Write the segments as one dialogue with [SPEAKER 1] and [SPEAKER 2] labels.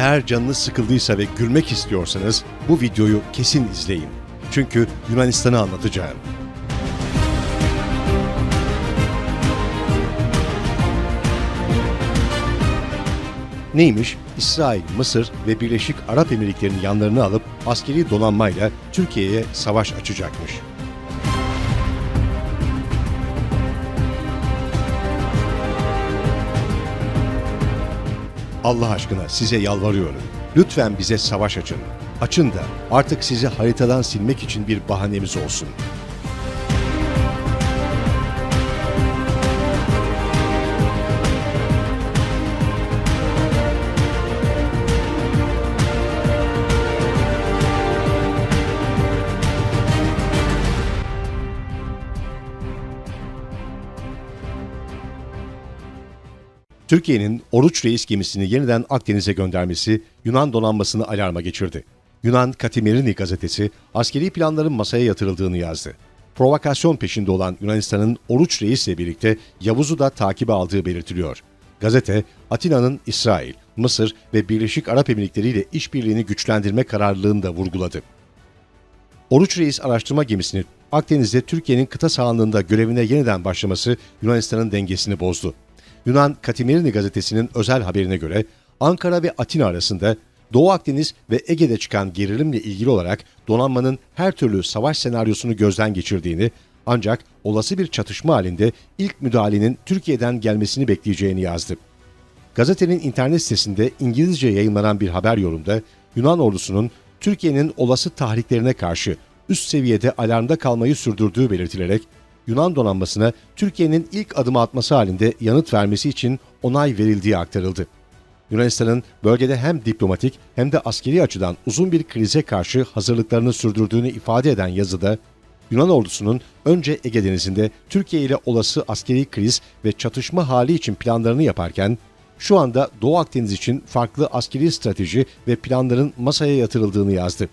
[SPEAKER 1] Eğer canınız sıkıldıysa ve gülmek istiyorsanız bu videoyu kesin izleyin. Çünkü Yunanistan'ı anlatacağım. Neymiş? İsrail, Mısır ve Birleşik Arap Emirlikleri'nin yanlarını alıp askeri donanmayla Türkiye'ye savaş açacakmış. Allah aşkına size yalvarıyorum. Lütfen bize savaş açın. Açın da artık sizi haritadan silmek için bir bahanemiz olsun. Türkiye'nin Oruç Reis gemisini yeniden Akdeniz'e göndermesi Yunan donanmasını alarma geçirdi. Yunan Katimirini gazetesi askeri planların masaya yatırıldığını yazdı. Provokasyon peşinde olan Yunanistan'ın Oruç Reis ile birlikte Yavuz'u da takibe aldığı belirtiliyor. Gazete, Atina'nın İsrail, Mısır ve Birleşik Arap Emirlikleri ile işbirliğini güçlendirme kararlılığını da vurguladı. Oruç Reis araştırma gemisini Akdeniz'de Türkiye'nin kıta sahanlığında görevine yeniden başlaması Yunanistan'ın dengesini bozdu. Yunan Katimirini gazetesinin özel haberine göre Ankara ve Atina arasında Doğu Akdeniz ve Ege'de çıkan gerilimle ilgili olarak donanmanın her türlü savaş senaryosunu gözden geçirdiğini ancak olası bir çatışma halinde ilk müdahalenin Türkiye'den gelmesini bekleyeceğini yazdı. Gazetenin internet sitesinde İngilizce yayınlanan bir haber yorumda Yunan ordusunun Türkiye'nin olası tahriklerine karşı üst seviyede alarmda kalmayı sürdürdüğü belirtilerek Yunan donanmasına Türkiye'nin ilk adımı atması halinde yanıt vermesi için onay verildiği aktarıldı. Yunanistan'ın bölgede hem diplomatik hem de askeri açıdan uzun bir krize karşı hazırlıklarını sürdürdüğünü ifade eden yazıda, Yunan ordusunun önce Ege Denizi'nde Türkiye ile olası askeri kriz ve çatışma hali için planlarını yaparken, şu anda Doğu Akdeniz için farklı askeri strateji ve planların masaya yatırıldığını yazdı.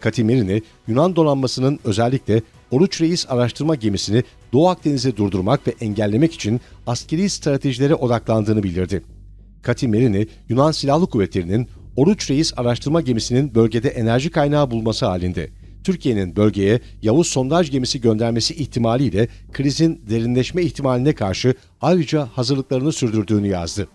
[SPEAKER 1] Katimirini, Yunan donanmasının özellikle Oruç Reis araştırma gemisini Doğu Akdeniz'e durdurmak ve engellemek için askeri stratejilere odaklandığını bildirdi. Katimerini, Yunan Silahlı Kuvvetleri'nin Oruç Reis araştırma gemisinin bölgede enerji kaynağı bulması halinde Türkiye'nin bölgeye Yavuz sondaj gemisi göndermesi ihtimaliyle krizin derinleşme ihtimaline karşı ayrıca hazırlıklarını sürdürdüğünü yazdı.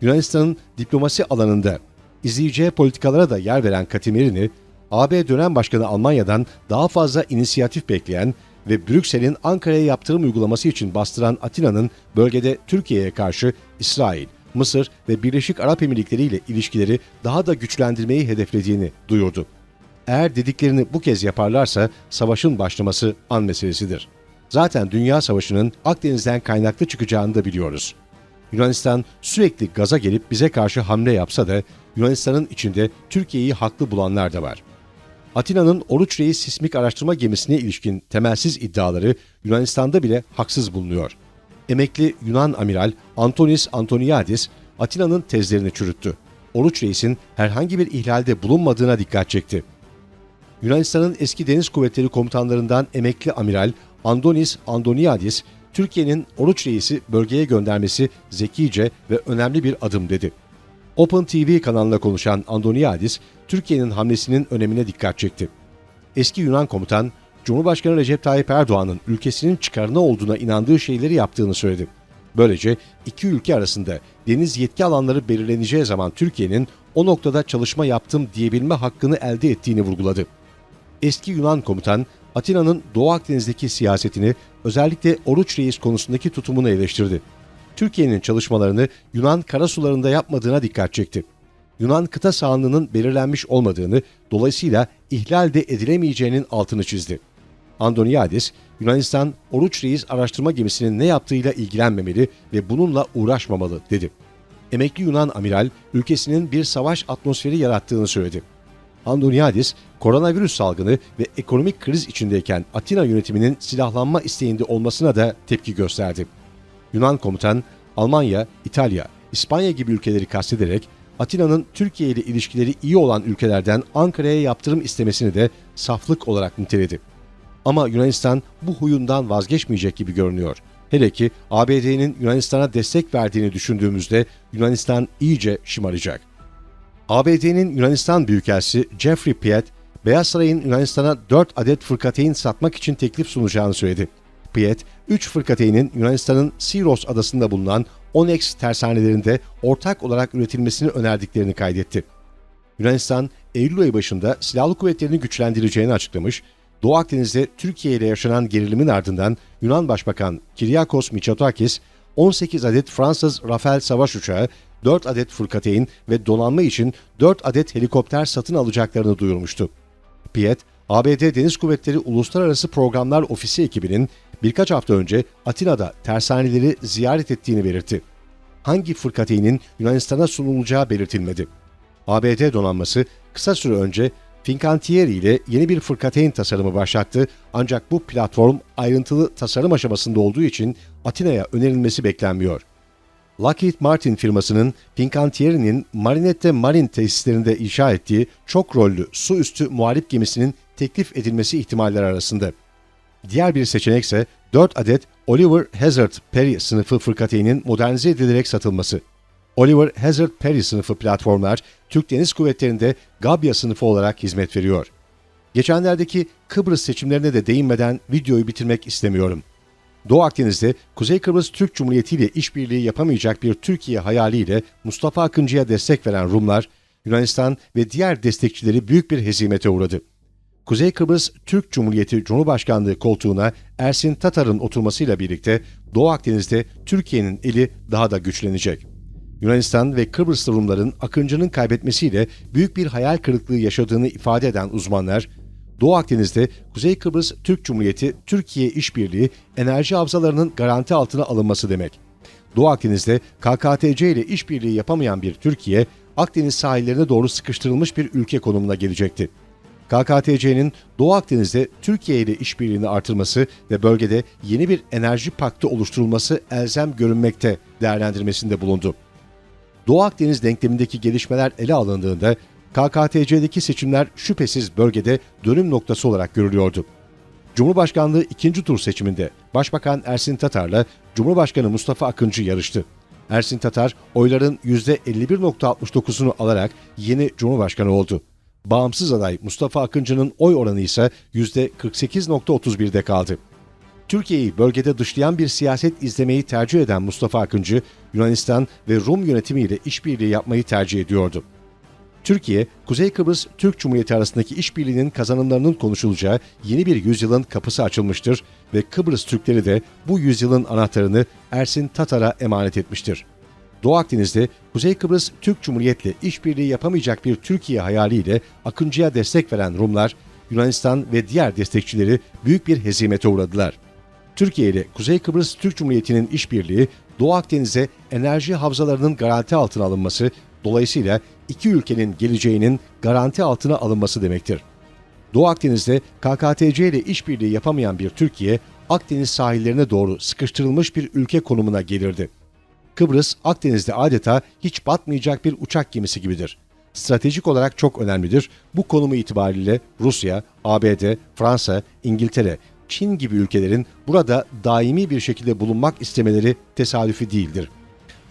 [SPEAKER 1] Yunanistan'ın diplomasi alanında izleyeceği politikalara da yer veren Katimirini, AB dönem başkanı Almanya'dan daha fazla inisiyatif bekleyen ve Brüksel'in Ankara'ya yaptırım uygulaması için bastıran Atina'nın bölgede Türkiye'ye karşı İsrail, Mısır ve Birleşik Arap Emirlikleri ile ilişkileri daha da güçlendirmeyi hedeflediğini duyurdu. Eğer dediklerini bu kez yaparlarsa savaşın başlaması an meselesidir. Zaten Dünya Savaşı'nın Akdeniz'den kaynaklı çıkacağını da biliyoruz. Yunanistan sürekli gaza gelip bize karşı hamle yapsa da Yunanistan'ın içinde Türkiye'yi haklı bulanlar da var. Atina'nın Oruç Reis sismik araştırma gemisine ilişkin temelsiz iddiaları Yunanistan'da bile haksız bulunuyor. Emekli Yunan amiral Antonis Antoniadis, Atina'nın tezlerini çürüttü. Oruç Reis'in herhangi bir ihlalde bulunmadığına dikkat çekti. Yunanistan'ın eski deniz kuvvetleri komutanlarından emekli amiral Andonis Andoniadis, Türkiye'nin Oruç Reis'i bölgeye göndermesi zekice ve önemli bir adım dedi. Open TV kanalına konuşan Andoniadis, Türkiye'nin hamlesinin önemine dikkat çekti. Eski Yunan komutan, Cumhurbaşkanı Recep Tayyip Erdoğan'ın ülkesinin çıkarına olduğuna inandığı şeyleri yaptığını söyledi. Böylece iki ülke arasında deniz yetki alanları belirleneceği zaman Türkiye'nin o noktada çalışma yaptım diyebilme hakkını elde ettiğini vurguladı. Eski Yunan komutan, Atina'nın Doğu Akdeniz'deki siyasetini özellikle Oruç Reis konusundaki tutumunu eleştirdi. Türkiye'nin çalışmalarını Yunan karasularında yapmadığına dikkat çekti. Yunan kıta sahanlığının belirlenmiş olmadığını, dolayısıyla ihlal de edilemeyeceğinin altını çizdi. Andoniadis, Yunanistan Oruç Reis araştırma gemisinin ne yaptığıyla ilgilenmemeli ve bununla uğraşmamalı dedi. Emekli Yunan amiral ülkesinin bir savaş atmosferi yarattığını söyledi. Andoniadis, koronavirüs salgını ve ekonomik kriz içindeyken Atina yönetiminin silahlanma isteğinde olmasına da tepki gösterdi. Yunan komutan, Almanya, İtalya, İspanya gibi ülkeleri kastederek Atina'nın Türkiye ile ilişkileri iyi olan ülkelerden Ankara'ya yaptırım istemesini de saflık olarak niteledi. Ama Yunanistan bu huyundan vazgeçmeyecek gibi görünüyor. Hele ki ABD'nin Yunanistan'a destek verdiğini düşündüğümüzde Yunanistan iyice şımaracak. ABD'nin Yunanistan Büyükelçisi Jeffrey Piet, Beyaz Saray'ın Yunanistan'a 4 adet fırkateyn satmak için teklif sunacağını söyledi. Piet, 3 fırkateynin Yunanistan'ın Siros adasında bulunan Onyx tersanelerinde ortak olarak üretilmesini önerdiklerini kaydetti. Yunanistan, Eylül ayı başında silahlı kuvvetlerini güçlendireceğini açıklamış, Doğu Akdeniz'de Türkiye ile yaşanan gerilimin ardından Yunan Başbakan Kyriakos Mitsotakis, 18 adet Fransız Rafale savaş uçağı, 4 adet fırkateyn ve donanma için 4 adet helikopter satın alacaklarını duyurmuştu. Piet, ABD Deniz Kuvvetleri Uluslararası Programlar Ofisi ekibinin birkaç hafta önce Atina'da tersaneleri ziyaret ettiğini belirtti. Hangi fırkateynin Yunanistan'a sunulacağı belirtilmedi. ABD donanması kısa süre önce Fincantieri ile yeni bir fırkateyn tasarımı başlattı ancak bu platform ayrıntılı tasarım aşamasında olduğu için Atina'ya önerilmesi beklenmiyor. Lockheed Martin firmasının Fincantieri'nin Marinette Marine tesislerinde inşa ettiği çok rollü su üstü muharip gemisinin teklif edilmesi ihtimaller arasında. Diğer bir seçenek ise 4 adet Oliver Hazard Perry sınıfı fırkateynin modernize edilerek satılması. Oliver Hazard Perry sınıfı platformlar Türk Deniz Kuvvetleri'nde Gabya sınıfı olarak hizmet veriyor. Geçenlerdeki Kıbrıs seçimlerine de değinmeden videoyu bitirmek istemiyorum. Doğu Akdeniz'de Kuzey Kıbrıs Türk Cumhuriyeti ile işbirliği yapamayacak bir Türkiye hayaliyle Mustafa Akıncı'ya destek veren Rumlar, Yunanistan ve diğer destekçileri büyük bir hezimete uğradı. Kuzey Kıbrıs Türk Cumhuriyeti Cumhurbaşkanlığı koltuğuna Ersin Tatar'ın oturmasıyla birlikte Doğu Akdeniz'de Türkiye'nin eli daha da güçlenecek. Yunanistan ve Kıbrıslı Rumların Akıncı'nın kaybetmesiyle büyük bir hayal kırıklığı yaşadığını ifade eden uzmanlar, Doğu Akdeniz'de Kuzey Kıbrıs Türk Cumhuriyeti Türkiye işbirliği enerji havzalarının garanti altına alınması demek. Doğu Akdeniz'de KKTC ile işbirliği yapamayan bir Türkiye, Akdeniz sahillerine doğru sıkıştırılmış bir ülke konumuna gelecekti. KKTC'nin Doğu Akdeniz'de Türkiye ile işbirliğini artırması ve bölgede yeni bir enerji paktı oluşturulması elzem görünmekte değerlendirmesinde bulundu. Doğu Akdeniz denklemindeki gelişmeler ele alındığında KKTC'deki seçimler şüphesiz bölgede dönüm noktası olarak görülüyordu. Cumhurbaşkanlığı ikinci tur seçiminde Başbakan Ersin Tatar'la Cumhurbaşkanı Mustafa Akıncı yarıştı. Ersin Tatar oyların %51.69'unu alarak yeni Cumhurbaşkanı oldu. Bağımsız aday Mustafa Akıncı'nın oy oranı ise %48.31'de kaldı. Türkiye'yi bölgede dışlayan bir siyaset izlemeyi tercih eden Mustafa Akıncı, Yunanistan ve Rum yönetimiyle işbirliği yapmayı tercih ediyordu. Türkiye, Kuzey Kıbrıs Türk Cumhuriyeti arasındaki işbirliğinin kazanımlarının konuşulacağı yeni bir yüzyılın kapısı açılmıştır ve Kıbrıs Türkleri de bu yüzyılın anahtarını Ersin Tatar'a emanet etmiştir. Doğu Akdeniz'de Kuzey Kıbrıs Türk Cumhuriyet'le işbirliği yapamayacak bir Türkiye hayaliyle Akıncı'ya destek veren Rumlar, Yunanistan ve diğer destekçileri büyük bir hezimete uğradılar. Türkiye ile Kuzey Kıbrıs Türk Cumhuriyeti'nin işbirliği, Doğu Akdeniz'e enerji havzalarının garanti altına alınması, dolayısıyla iki ülkenin geleceğinin garanti altına alınması demektir. Doğu Akdeniz'de KKTC ile işbirliği yapamayan bir Türkiye, Akdeniz sahillerine doğru sıkıştırılmış bir ülke konumuna gelirdi. Kıbrıs, Akdeniz'de adeta hiç batmayacak bir uçak gemisi gibidir. Stratejik olarak çok önemlidir. Bu konumu itibariyle Rusya, ABD, Fransa, İngiltere, Çin gibi ülkelerin burada daimi bir şekilde bulunmak istemeleri tesadüfi değildir.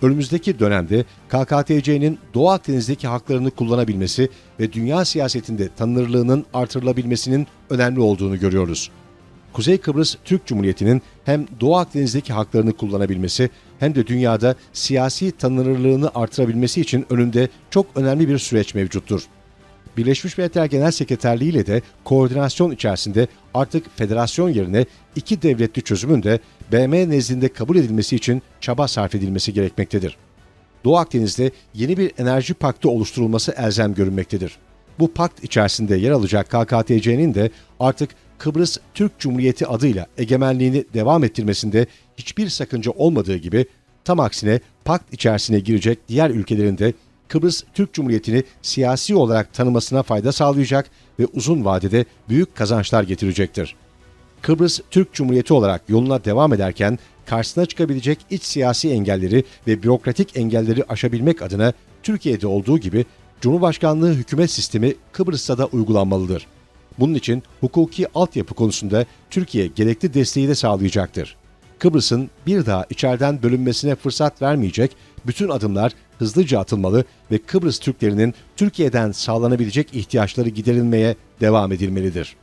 [SPEAKER 1] Önümüzdeki dönemde KKTC'nin Doğu Akdeniz'deki haklarını kullanabilmesi ve dünya siyasetinde tanınırlığının artırılabilmesinin önemli olduğunu görüyoruz. Kuzey Kıbrıs Türk Cumhuriyeti'nin hem Doğu Akdeniz'deki haklarını kullanabilmesi hem de dünyada siyasi tanınırlığını artırabilmesi için önünde çok önemli bir süreç mevcuttur. Birleşmiş Milletler Genel Sekreterliği ile de koordinasyon içerisinde artık federasyon yerine iki devletli çözümün de BM nezdinde kabul edilmesi için çaba sarf edilmesi gerekmektedir. Doğu Akdeniz'de yeni bir enerji paktı oluşturulması elzem görünmektedir. Bu pakt içerisinde yer alacak KKTC'nin de artık Kıbrıs Türk Cumhuriyeti adıyla egemenliğini devam ettirmesinde hiçbir sakınca olmadığı gibi tam aksine pakt içerisine girecek diğer ülkelerin de Kıbrıs Türk Cumhuriyeti'ni siyasi olarak tanımasına fayda sağlayacak ve uzun vadede büyük kazançlar getirecektir. Kıbrıs Türk Cumhuriyeti olarak yoluna devam ederken karşısına çıkabilecek iç siyasi engelleri ve bürokratik engelleri aşabilmek adına Türkiye'de olduğu gibi Cumhurbaşkanlığı hükümet sistemi Kıbrıs'ta da uygulanmalıdır. Bunun için hukuki altyapı konusunda Türkiye gerekli desteği de sağlayacaktır. Kıbrıs'ın bir daha içeriden bölünmesine fırsat vermeyecek bütün adımlar hızlıca atılmalı ve Kıbrıs Türklerinin Türkiye'den sağlanabilecek ihtiyaçları giderilmeye devam edilmelidir.